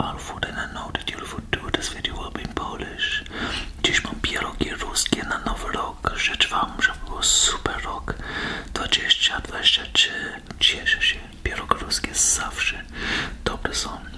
all food and I know that you'll do this video will be in Polish. Dziś mam pierogi ruskie na nowy rok. Życzę wam, żeby był super rok 2023. Cieszę się. Pierogi ruskie zawsze dobre są.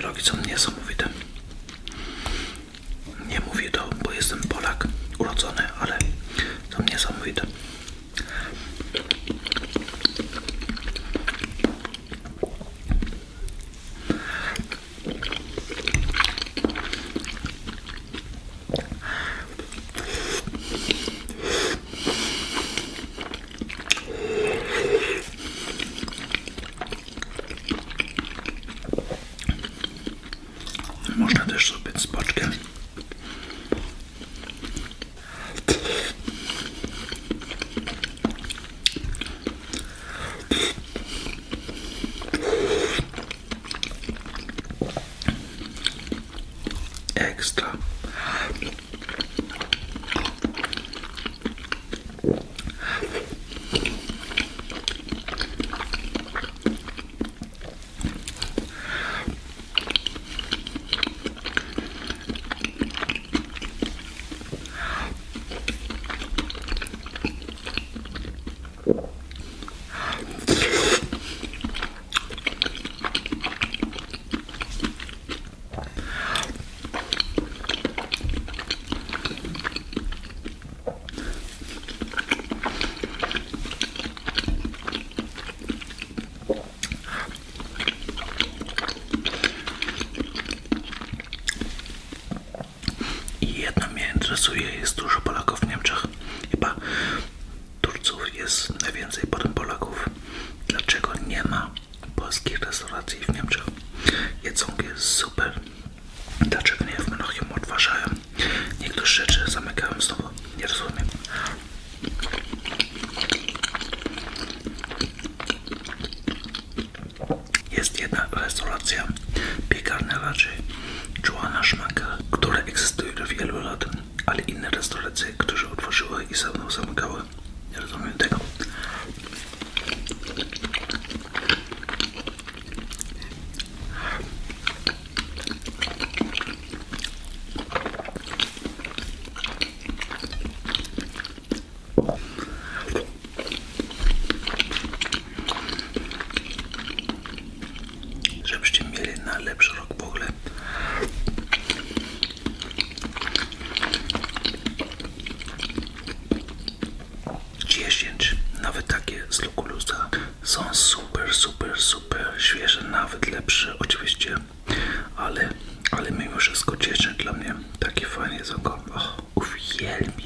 Pierogi są niesamowite. Nie mówię to, bo jestem Polak urodzony, ale są niesamowite. Można też zrobić z boczkiem. Ekstra. I jedno mnie interesuje, jest dużo Polaków w Niemczech. Chyba Turców jest najwięcej, potem Polaków. Dlaczego nie ma polskich restauracji w Niemczech? Jedzonko jest super. Dlaczego nie w Monachium odważają? Niektóre rzeczy zamykają znowu. Nie rozumiem. Jest jedna restauracja, piekarnia raczej, Joanna od wielu lat, ale inne restauracje, które otworzyły i ze mną zamykały. Nie rozumiem tego. Żebyście mieli na lepszy rok w ogóle. Dziesięć, nawet takie z Lukulusa są super, super, świeże, nawet lepsze oczywiście, ale, ale mimo wszystko 10 dla mnie takie fajne jedzonko. Och, uwielbiam